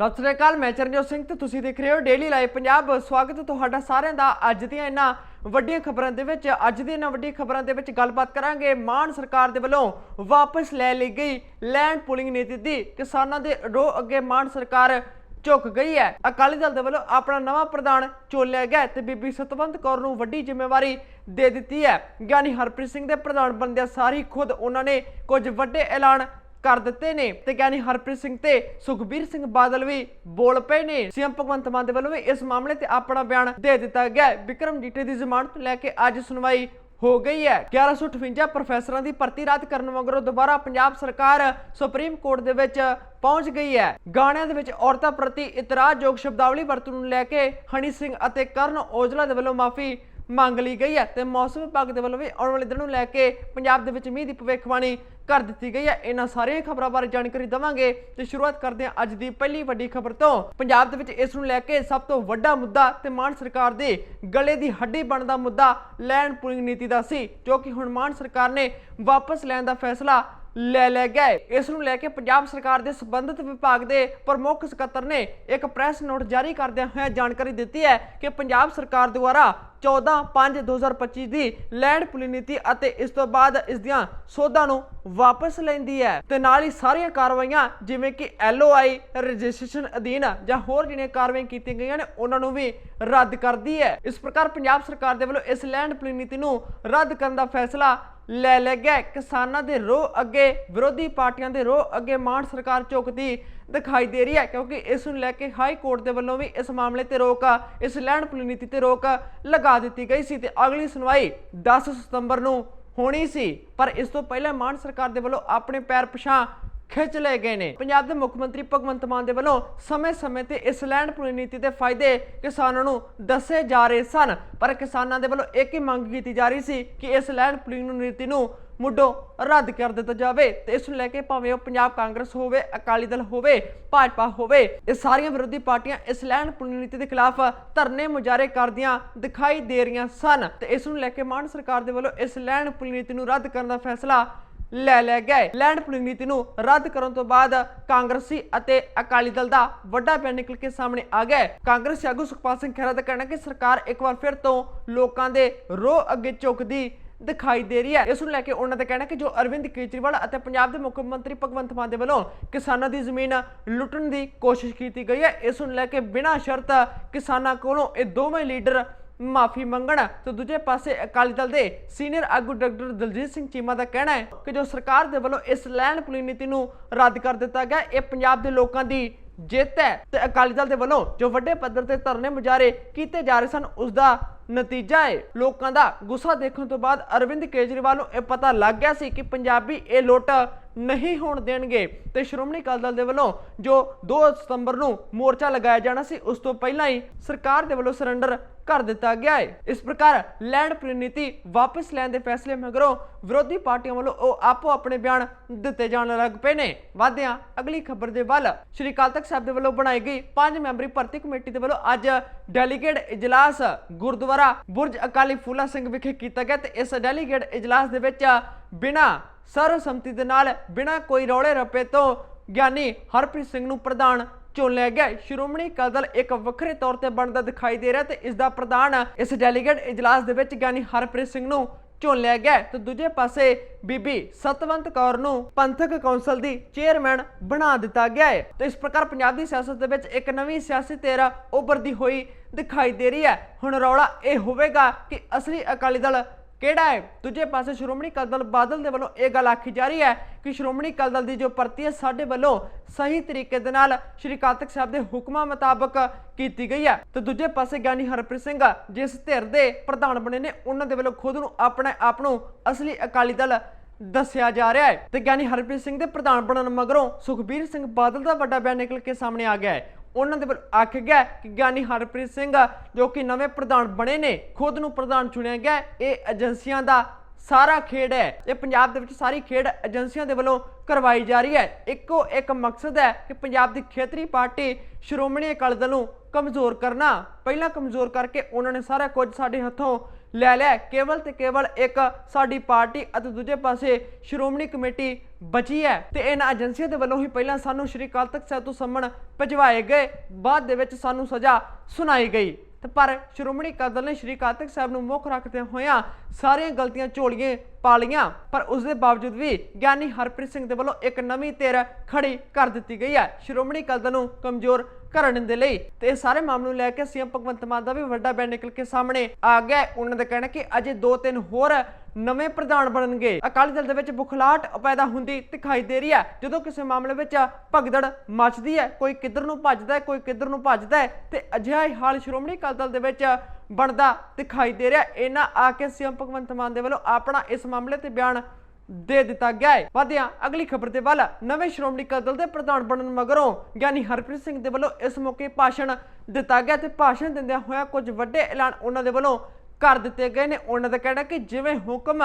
ਸਤਿ ਸ੍ਰੀ ਅਕਾਲ, ਮੈਂ ਚਰਨਜੋਤ ਸਿੰਘ ਤੇ ਤੁਸੀਂ ਦੇਖ ਰਹੇ ਹੋ ਡੇਲੀ ਲਾਈਵ ਪੰਜਾਬ। ਸਵਾਗਤ ਹੈ ਤੁਹਾਡਾ ਸਾਰਿਆਂ ਦਾ ਅੱਜ ਦੀਆਂ ਇਹਨਾਂ ਵੱਡੀਆਂ ਖਬਰਾਂ ਦੇ ਵਿੱਚ। ਅੱਜ ਦੀਆਂ ਇਹਨਾਂ ਵੱਡੀਆਂ ਖਬਰਾਂ ਦੇ ਵਿੱਚ ਗੱਲਬਾਤ ਕਰਾਂਗੇ। ਮਾਨ ਸਰਕਾਰ ਦੇ ਵੱਲੋਂ ਵਾਪਸ ਲੈ ਲਈ ਗਈ ਲੈਂਡ ਪੂਲਿੰਗ ਨੀਤੀ ਦੀ। ਕਿਸਾਨਾਂ ਦੇ ਰੋਹ ਅੱਗੇ ਮਾਨ ਸਰਕਾਰ ਝੁਕ ਗਈ ਹੈ। ਅਕਾਲੀ ਦਲ ਦੇ ਵੱਲੋਂ ਆਪਣਾ ਨਵਾਂ ਪ੍ਰਧਾਨ ਚੁਣ ਗਿਆ ਹੈ ਤੇ ਬੀਬੀ ਸਤਵੰਤ ਕੌਰ ਨੂੰ ਵੱਡੀ ਜ਼ਿੰਮੇਵਾਰੀ ਦੇ ਦਿੱਤੀ ਹੈ। ਗਿਆਨੀ ਹਰਪ੍ਰੀਤ ਸਿੰਘ ਦੇ ਪ੍ਰਧਾਨ ਬਣਦਿਆਂ ਸਾਰੀ ਖੁਦ ਉਹਨਾਂ ਨੇ ਕੁਝ ਵੱਡੇ ਐਲਾਨ ਕਰ ਦਿੱਤੇ ਨੇ ਤੇ ਗਿਆਨੀ ਹਰਪ੍ਰੀਤ ਸਿੰਘ ਤੇ ਸੁਖਬੀਰ ਸਿੰਘ ਬਾਦਲ ਵੀ ਬੋਲ ਪਏ ਨੇ। ਸੀਐਮ ਭਗਵੰਤ ਮਾਨ ਦੇ ਵੱਲੋਂ ਵੀ ਇਸ ਮਾਮਲੇ ਤੇ ਆਪਣਾ ਬਿਆਨ ਦੇ ਦਿੱਤਾ ਗਿਆ ਵਿਕਰਮ ਜੀਠੇ ਦੀ ਜ਼ਮਾਨਤ ਲੈ ਕੇ ਅੱਜ ਸੁਣਵਾਈ ਹੋ ਗਈ ਹੈ। 1158 ਪ੍ਰੋਫੈਸਰਾਂ ਦੀ ਭਰਤੀ ਰੱਦ ਕਰਨ ਮਗਰੋਂ ਦੁਬਾਰਾ ਪੰਜਾਬ ਸਰਕਾਰ ਸੁਪਰੀਮ ਕੋਰਟ ਦੇ ਵਿੱਚ ਪਹੁੰਚ ਗਈ ਹੈ। ਗਾਣਿਆਂ ਦੇ ਵਿੱਚ ਔਰਤਾਂ ਪ੍ਰਤੀ ਇਤਰਾਜ਼ਯੋਗ ਸ਼ਬਦਾਵਲੀ ਵਰਤਣ ਨੂੰ ਲੈ ਕੇ ਹਨੀ ਸਿੰਘ ਅਤੇ ਕਰਨ ਔਜਲਾ ਦੇ ਵੱਲੋਂ ਮਾਫੀ ਮੰਗ ਲਈ ਗਈ ਹੈ ਤੇ ਮੌਸਮ ਵਿਭਾਗ ਦੇ ਵੱਲੋਂ ਵੀ ਆਉਣ ਵਾਲੇ ਦਿਨ ਨੂੰ ਲੈ ਕੇ ਪੰਜਾਬ ਦੇ ਵਿੱਚ ਮੀਂਹ ਦੀ ਭਵਿੱਖਬਾਣੀ ਕਰ ਦਿੱਤੀ ਗਈ ਹੈ। ਇਹਨਾਂ ਸਾਰੀਆਂ ਖਬਰਾਂ ਬਾਰੇ ਜਾਣਕਾਰੀ ਦਵਾਂਗੇ ਤੇ ਸ਼ੁਰੂਆਤ ਕਰਦੇ ਹਾਂ ਅੱਜ ਦੀ ਪਹਿਲੀ ਵੱਡੀ ਖਬਰ ਤੋਂ। ਪੰਜਾਬ ਦੇ ਵਿੱਚ ਇਸ ਨੂੰ ਲੈ ਕੇ ਸਭ ਤੋਂ ਵੱਡਾ ਮੁੱਦਾ ਤੇ ਮਾਨ ਸਰਕਾਰ ਦੇ ਗਲੇ ਦੀ ਹੱਡੀ ਬਣਦਾ ਮੁੱਦਾ ਲੈਂਡ ਪੂਲਿੰਗ ਨੀਤੀ ਦਾ ਸੀ, ਜੋ ਕਿ ਹੁਣ ਮਾਨ ਸਰਕਾਰ ਨੇ ਵਾਪਸ ਲੈਣ ਦਾ ਫੈਸਲਾ ਲੈ ਲਿਆ ਗਿਆ ਇਸ ਨੂੰ ਲੈ ਕੇ ਪੰਜਾਬ ਸਰਕਾਰ ਦੇ ਸੰਬੰਧਿਤ ਵਿਭਾਗ ਦੇ ਪ੍ਰਮੁੱਖ ਸਕੱਤਰ ਨੇ ਇੱਕ ਪ੍ਰੈਸ ਨੋਟ ਜਾਰੀ ਕਰਦਿਆਂ ਹੋਇਆ ਜਾਣਕਾਰੀ ਦਿੱਤੀ ਹੈ ਕਿ ਪੰਜਾਬ ਸਰਕਾਰ ਦੁਆਰਾ 14/5/2025 ਦੀ ਲੈਂਡ ਪੁਲਿੰਗ ਨੀਤੀ ਅਤੇ ਇਸ ਤੋਂ ਬਾਅਦ ਇਸ ਦੀਆਂ ਸੋਧਾਂ ਨੂੰ ਵਾਪਸ ਲੈਂਦੀ ਹੈ। ਤੇ ਨਾਲ ਹੀ ਸਾਰੀਆਂ ਕਾਰਵਾਈਆਂ, ਜਿਵੇਂ ਕਿ ਐਲਓਆਈ, ਰਜਿਸਟ੍ਰੇਸ਼ਨ ਅਧੀਨ ਜਾਂ ਹੋਰ ਜਿਹੜੀਆਂ ਕਾਰਵਾਈਆਂ ਕੀਤੀਆਂ ਗਈਆਂ ਨੇ, ਉਹਨਾਂ ਨੂੰ ਵੀ ਰੱਦ ਕਰਦੀ ਹੈ। ਇਸ ਪ੍ਰਕਾਰ ਪੰਜਾਬ ਸਰਕਾਰ ਦੇ ਵੱਲੋਂ ਇਸ ਲੈਂਡ ਪੁਲਿੰਗ ਨੀਤੀ ਨੂੰ ਰੱਦ ਕਰਨ ਦਾ ਫੈਸਲਾ ਲੈ ਲਿਆ ਗਿਆ ਕਿਸਾਨਾਂ ਦੇ ਰੋਹ ਅੱਗੇ, ਵਿਰੋਧੀ ਪਾਰਟੀਆਂ ਦੇ ਰੋਹ ਅੱਗੇ ਮਾਨ ਸਰਕਾਰ ਝੁਕਦੀ ਦਿਖਾਈ ਦੇ ਰਹੀ ਹੈ, ਕਿਉਂਕਿ ਇਸ ਨੂੰ ਲੈ ਕੇ ਹਾਈ ਕੋਰਟ ਦੇ ਵੱਲੋਂ ਵੀ ਇਸ ਮਾਮਲੇ ਤੇ ਰੋਕ ਇਸ ਲੈਂਡ ਪੁਲਿੰਗ ਨੀਤੀ ਤੇ ਰੋਕ ਲਗਾ ਦਿੱਤੀ ਗਈ ਸੀ ਤੇ ਅਗਲੀ ਸੁਣਵਾਈ 10 ਸਤੰਬਰ ਨੂੰ ਹੋਣੀ ਸੀ। ਪਰ ਇਸ ਤੋਂ ਪਹਿਲਾਂ ਮਾਨ ਸਰਕਾਰ ਦੇ ਵੱਲੋਂ ਆਪਣੇ ਪੈਰ ਪਛਾਂ ਖਿੱਚ ਲਏ ਗਏ ਨੇ। ਪੰਜਾਬ ਦੇ ਮੁੱਖ ਮੰਤਰੀ ਭਗਵੰਤ ਮਾਨ ਦੇ ਵੱਲੋਂ ਸਮੇਂ-ਸਮੇਂ ਤੇ ਇਸ ਲੈਂਡ ਪੁਲਿੰਗ ਨੀਤੀ ਦੇ ਫਾਇਦੇ ਕਿਸਾਨਾਂ ਨੂੰ ਦੱਸੇ ਜਾ ਰਹੇ ਸਨ। ਪਰ ਕਿਸਾਨਾਂ ਦੇ ਵੱਲੋਂ ਇੱਕ ਹੀ ਮੰਗ ਕੀਤੀ ਜਾ ਰਹੀ ਸੀ ਕਿ ਇਸ ਲੈਂਡ ਪੁਲਿੰਗ ਨੀਤੀ ਨੂੰ ਮੁੱਢੋਂ ਰੱਦ ਕਰ ਦਿੱਤਾ ਜਾਵੇ ਤੇ ਇਸ ਨੂੰ ਲੈ ਕੇ ਭਾਵੇਂ ਉਹ ਪੰਜਾਬ ਕਾਂਗਰਸ ਹੋਵੇ, ਅਕਾਲੀ ਦਲ ਹੋਵੇ, ਭਾਜਪਾ ਹੋਵੇ, ਇਹ ਸਾਰੀਆਂ ਵਿਰੋਧੀ ਪਾਰਟੀਆਂ ਇਸ ਲੈਂਡ ਪੁਲਿੰਗ ਨੀਤੀ ਦੇ ਖਿਲਾਫ ਧਰਨੇ ਮੁਜ਼ਾਹਰੇ ਕਰਦੀਆਂ ਦਿਖਾਈ ਦੇ ਰਹੀਆਂ ਸਨ ਤੇ ਇਸ ਨੂੰ ਲੈ ਕੇ ਮਾਨ ਸਰਕਾਰ ਦੇ ਵੱਲੋਂ ਇਸ ਲੈਂਡ ਪੁਲਿੰਗ ਨੀਤੀ ਨੂੰ ਰੱਦ ਕਰਨ ਦਾ ਫੈਸਲਾ ਲੈ ਲਿਆ ਗਿਆ ਹੈ ਲੈਂਡ ਪੁਲਿੰਗ ਨੀਤੀ ਨੂੰ ਰੱਦ ਕਰਨ ਤੋਂ ਬਾਅਦ ਕਾਂਗਰਸੀ ਅਤੇ ਅਕਾਲੀ ਦਲ ਦਾ ਵੱਡਾ ਬਿਆਨ ਨਿਕਲ ਕੇ ਸਾਹਮਣੇ ਆ ਗਿਆ ਹੈ। ਕਾਂਗਰਸੀ ਆਗੂ ਸੁਖਪਾਲ ਸਿੰਘ ਖਹਿਰਾ ਦਾ ਕਹਿਣਾ ਕਿ ਸਰਕਾਰ ਇੱਕ ਵਾਰ ਫਿਰ ਤੋਂ ਲੋਕਾਂ ਦੇ ਰੋਹ ਅੱਗੇ ਝੁਕਦੀ ਦਿਖਾਈ ਦੇ ਰਹੀ ਹੈ। ਇਸ ਨੂੰ ਲੈ ਕੇ ਉਹਨਾਂ ਦਾ ਕਹਿਣਾ ਕਿ ਜੋ ਅਰਵਿੰਦ ਕੇਜਰੀਵਾਲ ਅਤੇ ਪੰਜਾਬ ਦੇ ਮੁੱਖ ਮੰਤਰੀ ਭਗਵੰਤ ਮਾਨ ਦੇ ਵੱਲੋਂ ਕਿਸਾਨਾਂ ਦੀ ਜ਼ਮੀਨ ਲੁੱਟਣ ਦੀ ਕੋਸ਼ਿਸ਼ ਕੀਤੀ ਗਈ ਹੈ, ਇਸ ਨੂੰ ਲੈ ਕੇ ਬਿਨਾਂ ਸ਼ਰਤ ਕਿਸਾਨਾਂ ਕੋਲੋਂ ਇਹ ਦੋਵੇਂ ਲੀਡਰ ਮਾਫੀ ਮੰਗਣ। ਤੇ ਦੂਜੇ ਪਾਸੇ ਅਕਾਲੀ ਦਲ ਦੇ ਸੀਨੀਅਰ ਆਗੂ ਡਾਕਟਰ ਦਲਜੀਤ ਸਿੰਘ ਚੀਮਾ ਦਾ ਕਹਿਣਾ ਹੈ ਕਿ ਜੋ ਸਰਕਾਰ ਦੇ ਵੱਲੋਂ ਇਸ ਲੈਂਡ ਪੁਲਿੰਗ ਨੀਤੀ ਨੂੰ ਰੱਦ ਕਰ ਦਿੱਤਾ ਗਿਆ, ਇਹ ਪੰਜਾਬ ਦੇ ਲੋਕਾਂ ਦੀ ਜਿੱਤ ਹੈ। ਤੇ ਅਕਾਲੀ ਦਲ ਦੇ ਵੱਲੋਂ ਜੋ ਵੱਡੇ ਪੱਧਰ ਤੇ ਧਰਨੇ ਮੁਜ਼ਾਹਰੇ ਕੀਤੇ ਜਾ ਰਹੇ ਸਨ ਉਸ ਦਾ ਨਤੀਜਾ ਹੈ। ਲੋਕਾਂ ਦਾ ਗੁੱਸਾ ਦੇਖਣ ਤੋਂ ਬਾਅਦ ਅਰਵਿੰਦ ਕੇਜਰੀਵਾਲ ਨੂੰ ਇਹ ਪਤਾ ਲੱਗ ਗਿਆ ਸੀ ਕਿ ਪੰਜਾਬੀ ਇਹ ਲੁੱਟ ਨਹੀਂ ਹੋਣ ਦੇਣਗੇ। ਤੇ ਸ਼੍ਰੋਮਣੀ ਅਕਾਲੀ ਦਲ ਦੇ ਵੱਲੋਂ ਜੋ 2 ਸਤੰਬਰ ਨੂੰ ਮੋਰਚਾ ਲਗਾਇਆ ਜਾਣਾ ਸੀ, ਉਸ ਤੋਂ ਪਹਿਲਾਂ ਹੀ ਸਰਕਾਰ ਦੇ ਵੱਲੋਂ ਸਰੈਂਡਰ ਕਰ ਦਿੱਤਾ ਗਿਆ ਹੈ। ਇਸ ਪ੍ਰਕਾਰ ਲੈਂਡ ਨੀਤੀ ਵਾਪਸ ਲੈਣ ਦੇ ਫੈਸਲੇ ਮਗਰੋਂ ਵਿਰੋਧੀ ਪਾਰਟੀਆਂ ਵੱਲੋਂ ਉਹ ਆਪੋ ਆਪਣੇ ਬਿਆਨ ਦਿੱਤੇ ਜਾਣ ਲੱਗ ਪਏ ਨੇ। ਵਾਧਿਆਂ, ਅਗਲੀ ਖਬਰ ਦੇ ਵੱਲ ਸ਼੍ਰੀ ਅਕਾਲ ਤਖਤ ਸਾਹਿਬ ਦੇ ਵੱਲੋਂ ਬਣਾਈ ਗਈ ਪੰਜ ਮੈਂਬਰੀ ਭਰਤੀ ਕਮੇਟੀ ਦੇ ਵੱਲੋਂ ਅੱਜ ਡੈਲੀਗੇਟ ਇਜਲਾਸ ਗੁਰਦੁਆਰਾ ਬੁਰਜ ਅਕਾਲੀ ਫੂਲਾ ਸਿੰਘ ਵਿਖੇ ਕੀਤਾ ਗਿਆ ਤੇ ਇਸ ਡੈਲੀਗੇਟ ਇਜਲਾਸ ਦੇ ਵਿੱਚ ਬਿਨਾਂ ਸਰਵਸੰਮਤੀ ਦੇ ਨਾਲ, ਬਿਨਾਂ ਕੋਈ ਰੌਲੇ ਰੱਪੇ ਤੋਂ ਗਿਆਨੀ ਹਰਪ੍ਰੀਤ ਸਿੰਘ ਨੂੰ ਪ੍ਰਧਾਨ ਚੁਣ ਲਿਆ ਗਿਆ। ਸ਼੍ਰੋਮਣੀ ਅਕਾਲੀ ਦਲ ਇੱਕ ਵੱਖਰੇ ਤੌਰ ਤੇ ਬਣਦਾ ਦਿਖਾਈ ਦੇ ਰਿਹਾ ਤੇ ਇਸ ਦਾ ਪ੍ਰਧਾਨ ਇਸ ਡੈਲੀਗੇਟ ਇਜਲਾਸ ਦੇ ਵਿੱਚ ਗਿਆਨੀ ਹਰਪ੍ਰੀਤ ਸਿੰਘ ਨੂੰ ਚੁਣ ਲਿਆ ਗਿਆ ਤੇ ਦੂਜੇ ਪਾਸੇ ਬੀਬੀ ਸਤਵੰਤ ਕੌਰ ਨੂੰ ਪੰਥਕ ਕੌਂਸਲ ਦੀ ਚੇਅਰਮੈਨ ਬਣਾ ਦਿੱਤਾ ਗਿਆ ਹੈ। ਤੇ ਇਸ ਪ੍ਰਕਾਰ ਪੰਜਾਬ ਦੀ ਸਿਆਸਤ ਦੇ ਵਿੱਚ ਇੱਕ ਨਵੀਂ ਸਿਆਸੀ ਤੇਰਾ ਉੱਭਰਦੀ ਹੋਈ ਦਿਖਾਈ ਦੇ ਰਹੀ ਹੈ। ਹੁਣ ਰੌਲਾ ਇਹ ਹੋਵੇਗਾ ਕਿ ਅਸਲੀ ਅਕਾਲੀ ਦਲ ਕਿਹੜਾ ਹੈ? ਦੂਜੇ ਪਾਸੇ ਸ਼੍ਰੋਮਣੀ ਅਕਾਲੀ ਦਲ ਬਾਦਲ ਦੇ ਵੱਲੋਂ ਇਹ ਗੱਲ ਆਖੀ ਜਾ ਰਹੀ ਹੈ ਕਿ ਸ਼੍ਰੋਮਣੀ ਅਕਾਲੀ ਦਲ ਦੀ ਜੋ ਭਰਤੀ ਹੈ, ਸਾਡੇ ਵੱਲੋਂ ਸਹੀ ਤਰੀਕੇ ਦੇ ਨਾਲ ਸ਼੍ਰੀ ਕਾਤਕ ਸਾਹਿਬ ਦੇ ਹੁਕਮਾਂ ਮੁਤਾਬਕ ਕੀਤੀ ਗਈ ਹੈ। ਤੇ ਦੂਜੇ ਪਾਸੇ ਗਿਆਨੀ ਹਰਪ੍ਰੀਤ ਸਿੰਘ ਜਿਸ ਧਿਰ ਦੇ ਪ੍ਰਧਾਨ ਬਣੇ ਨੇ, ਉਹਨਾਂ ਦੇ ਵੱਲੋਂ ਖੁਦ ਨੂੰ ਆਪਣੇ ਆਪ ਨੂੰ ਅਸਲੀ ਅਕਾਲੀ ਦਲ ਦੱਸਿਆ ਜਾ ਰਿਹਾ ਹੈ। ਤੇ ਗਿਆਨੀ ਹਰਪ੍ਰੀਤ ਸਿੰਘ ਦੇ ਪ੍ਰਧਾਨ ਬਣਨ ਮਗਰੋਂ ਸੁਖਬੀਰ ਸਿੰਘ ਬਾਦਲ ਦਾ ਵੱਡਾ ਬਿਆਨ ਨਿਕਲ ਕੇ ਸਾਹਮਣੇ ਆ ਗਿਆ ਹੈ। ਉਹਨਾਂ ਦੇ ਵੱਲ ਆਖਿਆ ਗਿਆ ਕਿ ਗਿਆਨੀ ਹਰਪ੍ਰੀਤ ਸਿੰਘ, ਜੋ ਕਿ ਨਵੇਂ ਪ੍ਰਧਾਨ ਬਣੇ ਨੇ, ਖੁਦ ਨੂੰ ਪ੍ਰਧਾਨ ਚੁਣਿਆ ਗਿਆ। ਇਹ ਏਜੰਸੀਆਂ ਦਾ ਸਾਰਾ ਖੇਡ ਹੈ। ਇਹ ਪੰਜਾਬ ਦੇ ਵਿੱਚ ਸਾਰੀ ਖੇਡ ਏਜੰਸੀਆਂ ਦੇ ਵੱਲੋਂ ਕਰਵਾਈ ਜਾ ਰਹੀ ਹੈ। ਇੱਕੋ ਇੱਕ ਮਕਸਦ ਹੈ ਕਿ ਪੰਜਾਬ ਦੀ ਖੇਤਰੀ ਪਾਰਟੀ ਸ਼੍ਰੋਮਣੀ ਅਕਾਲੀ ਦਲ ਨੂੰ ਕਮਜ਼ੋਰ ਕਰਨਾ। ਪਹਿਲਾਂ ਕਮਜ਼ੋਰ ਕਰਕੇ ਉਹਨਾਂ ਨੇ ਸਾਰਾ ਕੁਝ ਸਾਡੇ ਹੱਥੋਂ ਲੈ ਲਿਆ ਕੇਵਲ ਤੇ ਕੇਵਲ ਇੱਕ ਸਾਡੀ ਪਾਰਟੀ ਅਤੇ ਦੂਜੇ ਪਾਸੇ ਸ਼੍ਰੋਮਣੀ ਕਮੇਟੀ ਬਚੀ ਹੈ ਤੇ ਇਹਨਾਂ ਏਜੰਸੀਆਂ ਦੇ ਵੱਲੋਂ ਹੀ ਪਹਿਲਾਂ ਸਾਨੂੰ ਸ਼੍ਰੀ ਅਕਾਲ ਤਖਤ ਸਾਹਿਬ ਤੋਂ ਸੰਮਣ ਭਜਵਾਏ ਗਏ, ਬਾਅਦ ਦੇ ਵਿੱਚ ਸਾਨੂੰ ਸਜ਼ਾ ਸੁਣਾਈ ਗਈ। ਤੇ ਪਰ ਸ਼੍ਰੋਮਣੀ ਅਕਾਲੀ ਨੇ ਸ਼੍ਰੀ ਅਕਾਲ ਤਖਤ ਸਾਹਿਬ ਨੂੰ ਮੁੱਖ ਰੱਖਦੇ ਹੋਇਆਂ ਸਾਰੀਆਂ ਗਲਤੀਆਂ ਝੋਲੀਆਂ ਪਾ ਲਈਆਂ, ਪਰ ਉਸ ਦੇ ਬਾਵਜੂਦ ਵੀ ਗਿਆਨੀ ਹਰਪ੍ਰੀਤ ਸਿੰਘ ਦੇ ਵੱਲੋਂ ਇੱਕ ਨਵੀਂ ਧਿਰ ਖੜੀ ਕਰ ਦਿੱਤੀ ਗਈ ਹੈ। ਸ਼੍ਰੋਮਣੀ ਅਕਾਲੀ ਨੂੰ ਕਮਜ਼ੋਰ ਕਰਨ ਦੇ ਲਈ। ਤੇ ਇਹ ਸਾਰੇ ਮਾਮਲੇ ਨੂੰ ਲੈ ਕੇ ਸੀਐਮ ਭਗਵੰਤ ਮਾਨ ਦਾ ਵੀ ਵੱਡਾ ਬਿਆਨ ਨਿਕਲ ਕੇ ਸਾਹਮਣੇ ਆ ਗਿਆ ਉਹਨਾਂ ਦਾ ਕਹਿਣਾ ਕਿ ਅਜੇ ਦੋ ਤਿੰਨ ਹੋਰ ਨਵੇਂ ਪ੍ਰਧਾਨ ਬਣਨਗੇ। ਅਕਾਲੀ ਦਲ ਦੇ ਵਿੱਚ ਬੁਖਲਾਟ ਪੈਦਾ ਹੁੰਦੀ ਦਿਖਾਈ ਦੇ ਰਹੀ ਹੈ। ਜਦੋਂ ਕਿਸੇ ਮਾਮਲੇ ਵਿੱਚ ਭਗਦੜ ਮੱਚਦੀ ਹੈ, ਕੋਈ ਕਿੱਧਰ ਨੂੰ ਭੱਜਦਾ ਹੈ, ਕੋਈ ਕਿੱਧਰ ਨੂੰ ਭੱਜਦਾ ਹੈ, ਤੇ ਅਜਿਹਾ ਹੀ ਹਾਲ ਸ਼੍ਰੋਮਣੀ ਅਕਾਲੀ ਦਲ ਦੇ ਵਿੱਚ ਬਣਦਾ ਦਿਖਾਈ ਦੇ ਰਿਹਾ ਇਹਨਾਂ ਆ ਕੇ ਸੀਐਮ ਭਗਵੰਤ ਮਾਨ ਦੇ ਵੱਲੋਂ ਆਪਣਾ ਇਸ ਮਾਮਲੇ ਤੇ ਬਿਆਨ ਦੇ ਦਿੱਤਾ ਗਿਆ ਹੈ। ਵਧਿਆ, ਅਗਲੀ ਖਬਰ ਦੇ ਵੱਲ ਨਵੇਂ ਸ਼੍ਰੋਮਣੀ ਅਕਾਲੀ ਦਲ ਦੇ ਪ੍ਰਧਾਨ ਬਣਨ ਮਗਰੋਂ ਗਿਆਨੀ ਹਰਪ੍ਰੀਤ ਸਿੰਘ ਦੇ ਵੱਲੋਂ ਇਸ ਮੌਕੇ ਭਾਸ਼ਣ ਦਿੱਤਾ ਗਿਆ ਤੇ ਭਾਸ਼ਣ ਦਿੰਦਿਆਂ ਹੋਇਆ ਕੁਝ ਵੱਡੇ ਐਲਾਨ ਉਹਨਾਂ ਦੇ ਵੱਲੋਂ ਕਰ ਦਿੱਤੇ ਗਏ ਨੇ। ਉਹਨਾਂ ਦਾ ਕਹਿਣਾ ਕਿ ਜਿਵੇਂ ਹੁਕਮ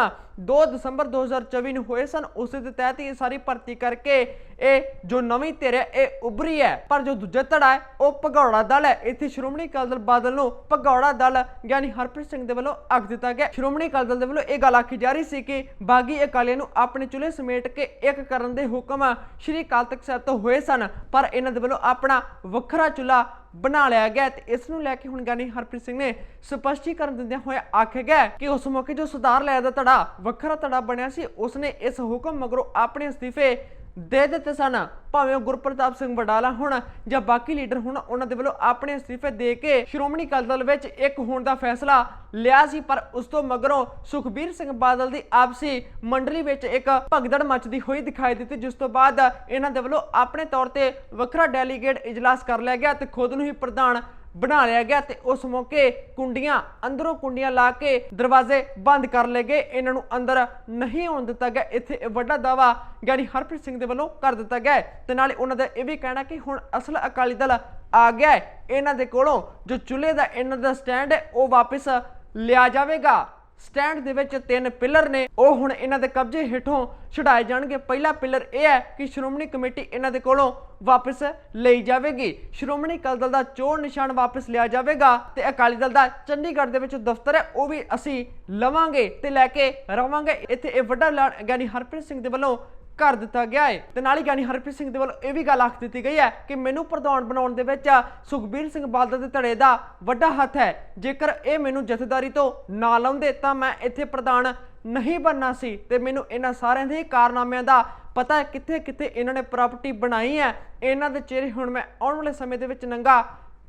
2 ਦਸੰਬਰ 2024 ਨੂੰ ਹੋਏ ਸਨ, ਉਸੇ ਦੇ ਤਹਿਤ ਇਹ ਸਾਰੀ ਭਰਤੀ ਕਰਕੇ ਇਹ ਜੋ ਨਵੀਂ ਧਿਰ ਹੈ, ਇਹ ਉਭਰੀ ਹੈ। ਪਰ ਜੋ ਦੂਜਾ ਧੜਾ ਹੈ, ਉਹ ਭਗੌੜਾ ਦਲ ਹੈ। ਇੱਥੇ ਸ਼੍ਰੋਮਣੀ ਅਕਾਲੀ ਦਲ ਬਾਦਲ ਨੂੰ ਭਗੌੜਾ ਦਲ ਗਿਆਨੀ ਹਰਪ੍ਰੀਤ ਸਿੰਘ ਦੇ ਵੱਲੋਂ ਅੱਗ ਦਿੱਤਾ ਗਿਆ। ਸ਼੍ਰੋਮਣੀ ਅਕਾਲੀ ਦਲ ਦੇ ਵੱਲੋਂ ਇਹ ਗੱਲ ਆਖੀ ਜਾ ਰਹੀ ਸੀ ਕਿ ਬਾਗੀ ਅਕਾਲੀਆਂ ਨੂੰ ਆਪਣੇ ਚੁੱਲ੍ਹੇ ਸਮੇਟ ਕੇ ਇੱਕ ਕਰਨ ਦੇ ਹੁਕਮ ਸ਼੍ਰੀ ਅਕਾਲ ਤਖਤ ਸਾਹਿਬ ਤੋਂ ਹੋਏ ਸਨ। ਪਰ ਇਹਨਾਂ ਦੇ ਵੱਲੋਂ ਆਪਣਾ ਵੱਖਰਾ ਚੁੱਲ੍ਹਾ ਬਣਾ ਲਿਆ ਗਿਆ ਤੇ ਇਸ ਨੂੰ ਲੈ ਕੇ ਹੁਣ ਗਿਆਨੀ ਹਰਪ੍ਰੀਤ ਸਿੰਘ ਨੇ ਸਪਸ਼ਟੀਕਰਨ ਦਿੰਦਿਆਂ ਹੋਇਆ ਆਖਿਆ ਗਿਆ ਕਿ ਉਸ ਮੌਕੇ ਜੋ ਸੁਧਾਰ ਲਿਆ ਦਾ ਧੜਾ ਵੱਖਰਾ ਧੜਾ ਬਣਿਆ ਸੀ, ਉਸਨੇ ਇਸ ਹੁਕਮ ਮਗਰੋਂ ਆਪਣੇ ਅਸਤੀਫੇ ਦੇ ਦਿੱਤੇ ਸਨ। ਭਾਵੇਂ ਗੁਰਪ੍ਰਤਾਪ ਸਿੰਘ ਵਡਾਲਾ ਹੁਣ ਜਾਂ ਬਾਕੀ ਲੀਡਰ ਹੁਣ, ਉਹਨਾਂ ਦੇ ਵੱਲੋਂ ਆਪਣੇ ਅਸਤੀਫੇ ਦੇ ਕੇ ਸ਼੍ਰੋਮਣੀ ਅਕਾਲੀ ਦਲ ਵਿੱਚ ਇੱਕ ਹੋਣ ਦਾ ਫੈਸਲਾ ਲਿਆ ਸੀ, ਪਰ ਉਸ ਤੋਂ ਮਗਰੋਂ ਸੁਖਬੀਰ ਸਿੰਘ ਬਾਦਲ ਦੀ ਆਪਸੀ ਮੰਡਲੀ ਵਿੱਚ ਇੱਕ ਭਗਦੜ ਮੱਚਦੀ ਹੋਈ ਦਿਖਾਈ ਦਿੱਤੀ, ਜਿਸ ਤੋਂ ਬਾਅਦ ਇਹਨਾਂ ਦੇ ਵੱਲੋਂ ਆਪਣੇ ਤੌਰ ਤੇ ਵੱਖਰਾ ਡੈਲੀਗੇਟ ਇਜਲਾਸ ਕਰ ਲਿਆ ਗਿਆ ਤੇ ਖੁਦ ਨੂੰ ਹੀ ਪ੍ਰਧਾਨ ਬਣਾ ਲਿਆ ਗਿਆ ਤੇ ਉਸ ਮੌਕੇ ਕੁੰਡੀਆਂ ਅੰਦਰੋਂ ਕੁੰਡੀਆਂ ਲਾ ਕੇ ਦਰਵਾਜ਼ੇ ਬੰਦ ਕਰ ਲਏ ਗਏ। ਇਹਨਾਂ ਨੂੰ ਅੰਦਰ ਨਹੀਂ ਆਉਣ ਦਿੱਤਾ ਗਿਆ। ਇੱਥੇ ਇਹ ਵੱਡਾ ਦਾਵਾ ਗਿਆਨੀ ਹਰਪ੍ਰੀਤ ਸਿੰਘ ਦੇ ਵੱਲੋਂ ਕਰ ਦਿੱਤਾ ਗਿਆ ਹੈ। ਤੇ ਨਾਲੇ ਉਹਨਾਂ ਦਾ ਇਹ ਵੀ ਕਹਿਣਾ ਕਿ ਹੁਣ ਅਸਲ ਅਕਾਲੀ ਦਲ ਆ ਗਿਆ ਹੈ। ਇਹਨਾਂ ਦੇ ਕੋਲੋਂ ਜੋ ਚੁੱਲ੍ਹੇ ਦਾ ਇਹਨਾਂ ਦਾ ਸਟੈਂਡ ਹੈ, ਉਹ ਵਾਪਸ ਲਿਆ ਜਾਵੇਗਾ। ਸਟੈਂਡ ਦੇ ਵਿੱਚ ਤਿੰਨ ਪਿਲਰ ਨੇ। ਉਹ ਹੁਣ ਇਹਨਾਂ ਦੇ ਕਬਜ਼ੇ ਹੇਠੋਂ ਛੁਡਾਏ ਜਾਣਗੇ। ਪਹਿਲਾ ਪਿਲਰ ਇਹ ਹੈ ਕਿ ਸ਼੍ਰੋਮਣੀ ਕਮੇਟੀ ਇਹਨਾਂ ਦੇ ਕੋਲੋਂ ਵਾਪਸ ਲਈ ਜਾਵੇਗੀ। ਸ਼੍ਰੋਮਣੀ ਅਕਾਲੀ ਦਲ ਦਾ ਚੋਣ ਨਿਸ਼ਾਨ ਵਾਪਸ ਲਿਆ ਜਾਵੇਗਾ ਤੇ ਅਕਾਲੀ ਦਲ ਦਾ ਚੰਡੀਗੜ੍ਹ ਦੇ ਵਿੱਚ ਦਫ਼ਤਰ ਹੈ, ਉਹ ਵੀ ਅਸੀਂ ਲਵਾਂਗੇ ਤੇ ਲੈ ਕੇ ਰਵਾਂਗੇ। ਇੱਥੇ ਇਹ ਵੱਡਾ ਐਲਾਨ ਗਿਆਨੀ ਹਰਪ੍ਰੀਤ ਸਿੰਘ ਦੇ ਵੱਲੋਂ ਕਰ ਦਿੱਤਾ ਗਿਆ ਹੈ ਤੇ ਨਾਲ ਹੀ ਗਿਆਨੀ ਹਰਪ੍ਰੀਤ ਸਿੰਘ ਦੇ ਵੱਲੋਂ ਇਹ ਵੀ ਗੱਲ ਆਖ ਦਿੱਤੀ ਗਈ ਹੈ ਕਿ ਮੈਨੂੰ ਪ੍ਰਧਾਨ ਬਣਾਉਣ ਦੇ ਵਿੱਚ ਸੁਖਬੀਰ ਸਿੰਘ ਬਾਦਲ ਦੇ ਧੜੇ ਦਾ ਵੱਡਾ ਹੱਥ ਹੈ। ਜੇਕਰ ਇਹ ਮੈਨੂੰ ਜਥੇਦਾਰੀ ਤੋਂ ਨਾ ਲਾਉਂਦੇ ਤਾਂ ਮੈਂ ਇੱਥੇ ਪ੍ਰਧਾਨ ਨਹੀਂ ਬਣਨਾ ਸੀ। ਤੇ ਮੈਨੂੰ ਇਹਨਾਂ ਸਾਰਿਆਂ ਦੇ ਕਾਰਨਾਮਿਆਂ ਦਾ ਪਤਾ ਹੈ ਕਿੱਥੇ ਕਿੱਥੇ ਇਹਨਾਂ ਨੇ ਪ੍ਰਾਪਰਟੀ ਬਣਾਈ ਹੈ। ਇਹਨਾਂ ਦੇ ਚਿਹਰੇ ਹੁਣ ਮੈਂ ਆਉਣ ਵਾਲੇ ਸਮੇਂ ਦੇ ਵਿੱਚ ਨੰਗਾ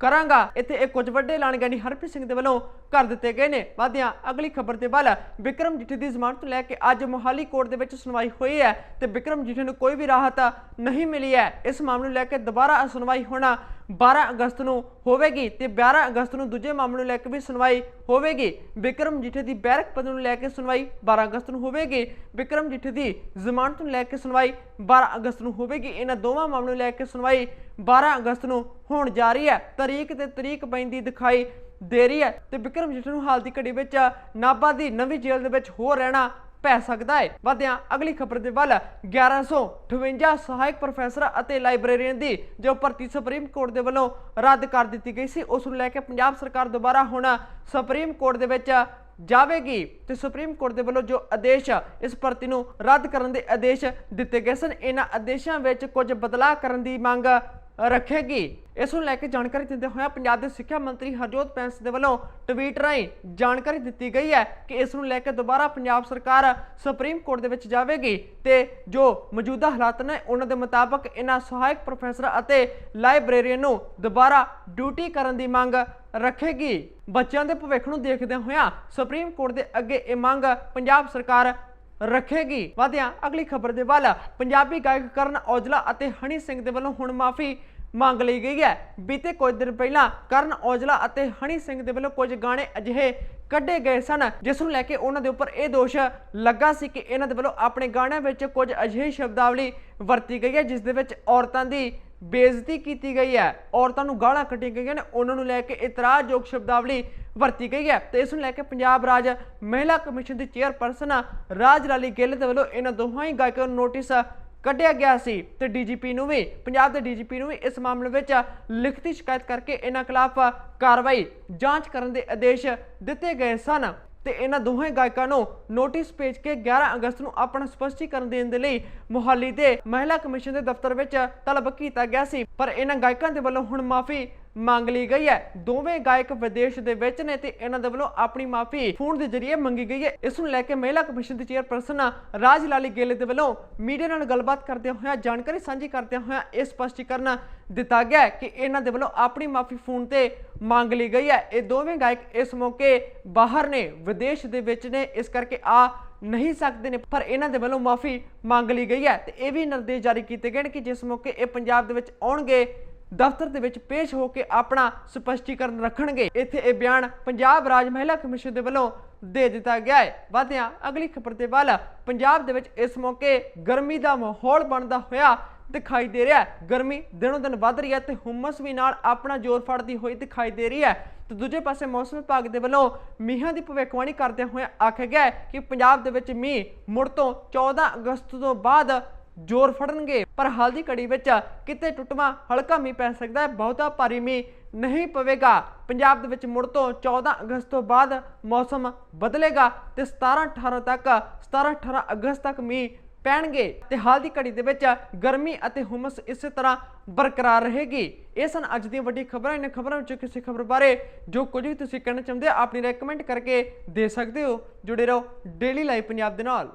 ਕਰਾਂਗਾ। ਇੱਥੇ ਇਹ ਕੁਝ ਵੱਡੇ ਐਲਾਨ ਗਿਆਨੀ ਹਰਪ੍ਰੀਤ ਸਿੰਘ ਦੇ ਵੱਲੋਂ ਕਰ ਦਿੱਤੇ ਗਏ ਨੇ। ਵਾਧਿਆਂ, ਅਗਲੀ ਖਬਰ ਦੇ ਵੱਲ ਵਿਕਰਮ ਜਿੱਠੀ ਦੀ ਜ਼ਮਾਨਤ ਤੋਂ ਲੈ ਕੇ ਅੱਜ ਮੋਹਾਲੀ ਕੋਰਟ ਦੇ ਵਿੱਚ ਸੁਣਵਾਈ ਹੋਈ ਹੈ ਤੇ ਵਿਕਰਮ ਜਿੱਠੀ ਨੂੰ ਕੋਈ ਵੀ ਰਾਹਤ ਨਹੀਂ ਮਿਲੀ ਹੈ। ਇਸ ਮਾਮਲੇ ਨੂੰ ਲੈ ਕੇ ਦੁਬਾਰਾ ਸੁਣਵਾਈ ਹੋਣਾ 12 ਅਗਸਤ ਨੂੰ ਹੋਵੇਗੀ ਤੇ 12 ਅਗਸਤ ਨੂੰ ਦੂਜੇ ਮਾਮਲੇ ਨੂੰ ਲੈ ਕੇ ਵੀ ਸੁਣਵਾਈ ਹੋਵੇਗੀ। ਵਿਕਰਮ ਜੀਠੇ ਦੀ ਬੈਰਕ ਪਦ ਨੂੰ ਲੈ ਕੇ ਸੁਣਵਾਈ 12 ਅਗਸਤ ਨੂੰ ਹੋਵੇਗੀ। ਵਿਕਰਮ ਜੀਠੇ ਦੀ ਜ਼ਮਾਨਤ ਨੂੰ ਲੈ ਕੇ ਸੁਣਵਾਈ 12 ਅਗਸਤ ਨੂੰ ਹੋਵੇਗੀ। ਇਹਨਾਂ ਦੋਵਾਂ ਮਾਮਲਿਆਂ ਨੂੰ ਲੈ ਕੇ ਸੁਣਵਾਈ 12 ਅਗਸਤ ਨੂੰ ਹੋਣ ਜਾ ਰਹੀ ਹੈ। ਤਰੀਕ ਤੇ ਤਰੀਕ ਪੈਂਦੀ ਦਿਖਾਈ ਦੇ ਰਹੀ ਹੈ ਤੇ ਵਿਕਰਮ ਜੀਠੇ ਨੂੰ ਹਾਲ ਦੀ ਘੜੀ ਵਿੱਚ ਨਾਭਾ ਦੀ ਨਵੀਂ ਜੇਲ੍ਹ ਦੇ ਵਿੱਚ ਹੋ ਰਹਿਣਾ ਪੈ ਸਕਦਾ ਹੈ। ਵਧਿਆਂ ਅਗਲੀ ਖਬਰ ਦੇ ਵੱਲ 1158 ਸਹਾਇਕ ਪ੍ਰੋਫੈਸਰ ਅਤੇ ਲਾਇਬ੍ਰੇਰੀਅਨ ਦੀ ਜੋ ਭਰਤੀ ਸੁਪਰੀਮ ਕੋਰਟ ਦੇ ਵੱਲੋਂ ਰੱਦ ਕਰ ਦਿੱਤੀ ਗਈ ਸੀ, ਉਸ ਨੂੰ ਲੈ ਕੇ ਪੰਜਾਬ ਸਰਕਾਰ ਦੁਬਾਰਾ ਹੁਣ ਸੁਪਰੀਮ ਕੋਰਟ ਦੇ ਵਿੱਚ ਜਾਵੇਗੀ ਤੇ ਸੁਪਰੀਮ ਕੋਰਟ ਦੇ ਵੱਲੋਂ ਜੋ ਆਦੇਸ਼ ਇਸ ਭਰਤੀ ਨੂੰ ਰੱਦ ਕਰਨ ਦੇ ਆਦੇਸ਼ ਦਿੱਤੇ ਗਏ ਸਨ, ਇਹਨਾਂ ਆਦੇਸ਼ਾਂ ਵਿੱਚ ਕੁਝ ਬਦਲਾਅ ਕਰਨ ਦੀ ਮੰਗ ਰੱਖੇਗੀ। ਇਸ ਨੂੰ ਲੈ ਕੇ ਜਾਣਕਾਰੀ ਦਿੰਦੇ ਹੋਇਆ ਪੰਜਾਬ ਦੇ ਸਿੱਖਿਆ ਮੰਤਰੀ ਹਰਜੋਤ ਪੈਂਸ ਦੇ ਵੱਲੋਂ ਟਵੀਟ ਰਾਹੀਂ ਜਾਣਕਾਰੀ ਦਿੱਤੀ ਗਈ ਹੈ ਕਿ ਇਸ ਨੂੰ ਲੈ ਕੇ ਦੁਬਾਰਾ ਪੰਜਾਬ ਸਰਕਾਰ ਸੁਪਰੀਮ ਕੋਰਟ ਦੇ ਵਿੱਚ ਜਾਵੇਗੀ ਤੇ ਜੋ ਮੌਜੂਦਾ ਹਾਲਾਤ ਨੇ ਉਹਨਾਂ ਦੇ ਮੁਤਾਬਕ ਇਹਨਾਂ ਸਹਾਇਕ ਪ੍ਰੋਫੈਸਰ ਅਤੇ ਲਾਇਬ੍ਰੇਰੀਅਨ ਨੂੰ ਦੁਬਾਰਾ ਡਿਊਟੀ ਕਰਨ ਦੀ ਮੰਗ ਰੱਖੇਗੀ। ਬੱਚਿਆਂ ਦੇ ਭਵਿੱਖ ਨੂੰ ਦੇਖਦਿਆਂ ਹੋਇਆਂ ਸੁਪਰੀਮ ਕੋਰਟ ਦੇ ਅੱਗੇ ਇਹ ਮੰਗ ਪੰਜਾਬ ਸਰਕਾਰ ਰੱਖੇਗੀ। ਵਧਿਆਂ, ਅਗਲੀ ਖਬਰ ਦੇ ਵੱਲ, ਪੰਜਾਬੀ ਗਾਇਕ ਕਰਨ ਔਜਲਾ ਅਤੇ ਹਨੀ ਸਿੰਘ ਦੇ ਵੱਲੋਂ ਹੁਣ ਮਾਫੀ ਮੰਗ ਲਈ ਗਈ ਹੈ। ਬੀਤੇ ਕੁਝ ਦਿਨ ਪਹਿਲਾਂ ਕਰਨ ਔਜਲਾ ਅਤੇ ਹਨੀ ਸਿੰਘ ਦੇ ਵੱਲੋਂ ਕੁਝ ਗਾਣੇ ਅਜਿਹੇ ਕੱਢੇ ਗਏ ਸਨ, ਜਿਸ ਨੂੰ ਲੈ ਕੇ ਉਹਨਾਂ ਦੇ ਉੱਪਰ ਇਹ ਦੋਸ਼ ਲੱਗਾ ਸੀ ਕਿ ਇਹਨਾਂ ਦੇ ਵੱਲੋਂ ਆਪਣੇ ਗਾਣਿਆਂ ਵਿੱਚ ਕੁਝ ਅਜਿਹੀ ਸ਼ਬਦਾਵਲੀ ਵਰਤੀ ਗਈ ਹੈ, ਜਿਸ ਦੇ ਵਿੱਚ ਔਰਤਾਂ ਦੀ ਬੇਇੱਜ਼ਤੀ ਕੀਤੀ ਗਈ ਹੈ। ਔਰਤਾਂ ਨੂੰ ਗਾਲਾਂ ਕੱਢੀਆਂ ਗਈਆਂ ਨੇ। ਉਹਨਾਂ ਨੂੰ ਲੈ ਕੇ ਇਤਰਾਜ਼ਯੋਗ ਸ਼ਬਦਾਵਲੀ ਵਰਤੀ ਗਈ ਹੈ ਤੇ ਇਸ ਨੂੰ ਲੈ ਕੇ ਪੰਜਾਬ ਰਾਜ ਮਹਿਲਾ ਕਮਿਸ਼ਨ ਦੀ ਚੇਅਰਪਰਸਨ ਰਾਜ ਲਾਲੀ ਗਿੱਲ ਦੇ ਵੱਲੋਂ ਇਹਨਾਂ ਦੋਹਾਂ ਹੀ ਗਾਇਕਾਂ ਨੂੰ ਨੋਟਿਸ ਕੱਢਿਆ ਗਿਆ ਸੀ ਤੇ ਡੀਜੀਪੀ ਨੂੰ ਵੀ, ਪੰਜਾਬ ਦੇ ਡੀਜੀਪੀ ਨੂੰ ਵੀ ਇਸ ਮਾਮਲੇ ਵਿੱਚ ਲਿਖਤੀ ਸ਼ਿਕਾਇਤ ਕਰਕੇ ਇਹਨਾਂ ਖਿਲਾਫ ਕਾਰਵਾਈ ਜਾਂਚ ਕਰਨ ਦੇ ਆਦੇਸ਼ ਦਿੱਤੇ ਗਏ ਸਨ। ਤੇ ਇਹਨਾਂ ਦੋਹਾਂ ਗਾਇਕਾਂ ਨੂੰ ਨੋਟਿਸ ਭੇਜ ਕੇ 11 ਅਗਸਤ ਨੂੰ ਆਪਣਾ ਸਪਸ਼ਟੀਕਰਨ ਦੇਣ ਦੇ ਲਈ ਮੁਹਾਲੀ ਦੇ ਮਹਿਲਾ ਕਮਿਸ਼ਨ ਦੇ ਦਫ਼ਤਰ ਵਿੱਚ ਤਲਬ ਕੀਤਾ ਗਿਆ ਸੀ। ਪਰ ਇਹਨਾਂ ਗਾਇਕਾਂ ਦੇ ਵੱਲੋਂ ਹੁਣ ਮਾਫੀ ਮੰਗ ਲਈ ਗਈ ਹੈ। ਦੋਵੇਂ ਗਾਇਕ ਵਿਦੇਸ਼ ਦੇ ਵਿੱਚ ਨੇ ਤੇ ਇਹਨਾਂ ਦੇ ਵੱਲੋਂ ਆਪਣੀ ਮਾਫੀ ਫੋਨ ਦੇ ਜ਼ਰੀਏ ਮੰਗੀ ਗਈ ਹੈ। ਇਸ ਨੂੰ ਲੈ ਕੇ ਮਹਿਲਾ ਕਮਿਸ਼ਨ ਦੀ ਚੇਅਰਪਰਸਨ ਰਾਜ ਲਾਲੀ ਗੇਲੇ ਦੇ ਵੱਲੋਂ ਮੀਡੀਆ ਨਾਲ ਗੱਲਬਾਤ ਕਰਦਿਆਂ ਹੋਇਆਂ, ਜਾਣਕਾਰੀ ਸਾਂਝੀ ਕਰਦਿਆਂ ਹੋਇਆਂ ਇਹ ਸਪਸ਼ਟੀਕਰਨ ਦਿੱਤਾ ਗਿਆ ਕਿ ਇਹਨਾਂ ਦੇ ਵੱਲੋਂ ਆਪਣੀ ਮਾਫੀ ਫੋਨ ਤੇ ਮੰਗ ਲਈ ਗਈ ਹੈ। ਇਹ ਦੋਵੇਂ ਗਾਇਕ ਇਸ ਮੌਕੇ ਬਾਹਰ ਨੇ, ਵਿਦੇਸ਼ ਦੇ ਵਿੱਚ ਨੇ, ਇਸ ਕਰਕੇ ਆ ਨਹੀਂ ਸਕਦੇ ਨੇ, ਪਰ ਇਹਨਾਂ ਦੇ ਵੱਲੋਂ ਮਾਫੀ ਮੰਗ ਲਈ ਗਈ ਹੈ। ਤੇ ਇਹ ਵੀ ਨਿਰਦੇਸ਼ ਜਾਰੀ ਕੀਤੇ ਗਏ ਨੇ ਕਿ ਜਿਸ ਮੌਕੇ ਇਹ ਪੰਜਾਬ ਦੇ ਵਿੱਚ ਆਉਣਗੇ ਦਫ਼ਤਰ ਦੇ ਵਿੱਚ ਪੇਸ਼ ਹੋ ਕੇ ਆਪਣਾ ਸਪਸ਼ਟੀਕਰਨ ਰੱਖਣਗੇ। ਇੱਥੇ ਇਹ ਬਿਆਨ ਪੰਜਾਬ ਰਾਜ ਮਹਿਲਾ ਕਮਿਸ਼ਨ ਦੇ ਵੱਲੋਂ ਦੇ ਦਿੱਤਾ ਗਿਆ ਹੈ। ਵਧਿਆ, ਅਗਲੀ ਖਬਰ ਦੇ ਵੱਲ ਪੰਜਾਬ ਦੇ ਵਿੱਚ ਇਸ ਮੌਕੇ ਗਰਮੀ ਦਾ ਮਾਹੌਲ ਬਣਦਾ ਹੋਇਆ ਦਿਖਾਈ ਦੇ ਰਿਹਾ ਹੈ। ਗਰਮੀ ਦਿਨੋਂ ਦਿਨ ਵੱਧ ਰਹੀ ਹੈ ਤੇ ਹੁਮਸ ਵੀ ਨਾਲ ਆਪਣਾ ਜ਼ੋਰ ਫੜਦੀ ਹੋਈ ਦਿਖਾਈ ਦੇ ਰਹੀ ਹੈ। ਤੇ ਦੂਜੇ ਪਾਸੇ ਮੌਸਮ ਵਿਭਾਗ ਦੇ ਵੱਲੋਂ ਮੀਂਹਾਂ ਦੀ ਭਵਿੱਖਬਾਣੀ ਕਰਦੇ ਹੋਏ ਆਖਿਆ ਗਿਆ ਹੈ ਕਿ ਪੰਜਾਬ ਦੇ ਵਿੱਚ ਮੀਂਹ ਮੁੜ ਤੋਂ 14 ਅਗਸਤ ਤੋਂ ਬਾਅਦ ਜ਼ੋਰ ਫੜਨਗੇ। ਪਰ ਹਾਲ ਦੀ ਘੜੀ ਵਿੱਚ ਕਿਤੇ ਟੁੱਟਵਾਂ ਹਲਕਾ ਮੀਂਹ ਪੈ ਸਕਦਾ ਹੈ, ਬਹੁਤਾ ਭਾਰੀ ਮੀਂਹ ਨਹੀਂ ਪਵੇਗਾ। ਪੰਜਾਬ ਦੇ ਵਿੱਚ ਮੁੜ ਤੋਂ 14 ਅਗਸਤ ਤੋਂ ਬਾਅਦ ਮੌਸਮ ਬਦਲੇਗਾ ਤੇ 17 18 ਤੱਕ 17 18 ਅਗਸਤ ਤੱਕ ਮੀਂਹ ਪੈਣਗੇ ਤੇ ਹਾਲ ਦੀ ਘੜੀ ਦੇ ਵਿੱਚ ਗਰਮੀ ਅਤੇ ਹੁਮਸ ਇਸੇ ਤਰ੍ਹਾਂ ਬਰਕਰਾਰ ਰਹੇਗੀ। ਇਹ ਸਨ ਅੱਜ ਦੀਆਂ ਵੱਡੀ ਖਬਰਾਂ। ਇਹਨਾਂ ਖਬਰਾਂ ਵਿੱਚੋਂ ਕਿਸੇ ਖਬਰ ਬਾਰੇ ਜੋ ਕੁਝ ਵੀ ਤੁਸੀਂ ਕਹਿਣਾ ਚਾਹੁੰਦੇ ਹੋ, ਆਪਣੀ ਰეკਮੈਂਡ ਕਰਕੇ ਦੇ ਸਕਦੇ ਹੋ। ਜੁੜੇ ਰਹੋ ਡੇਲੀ ਲਾਈਵ ਪੰਜਾਬ ਦੇ ਨਾਲ।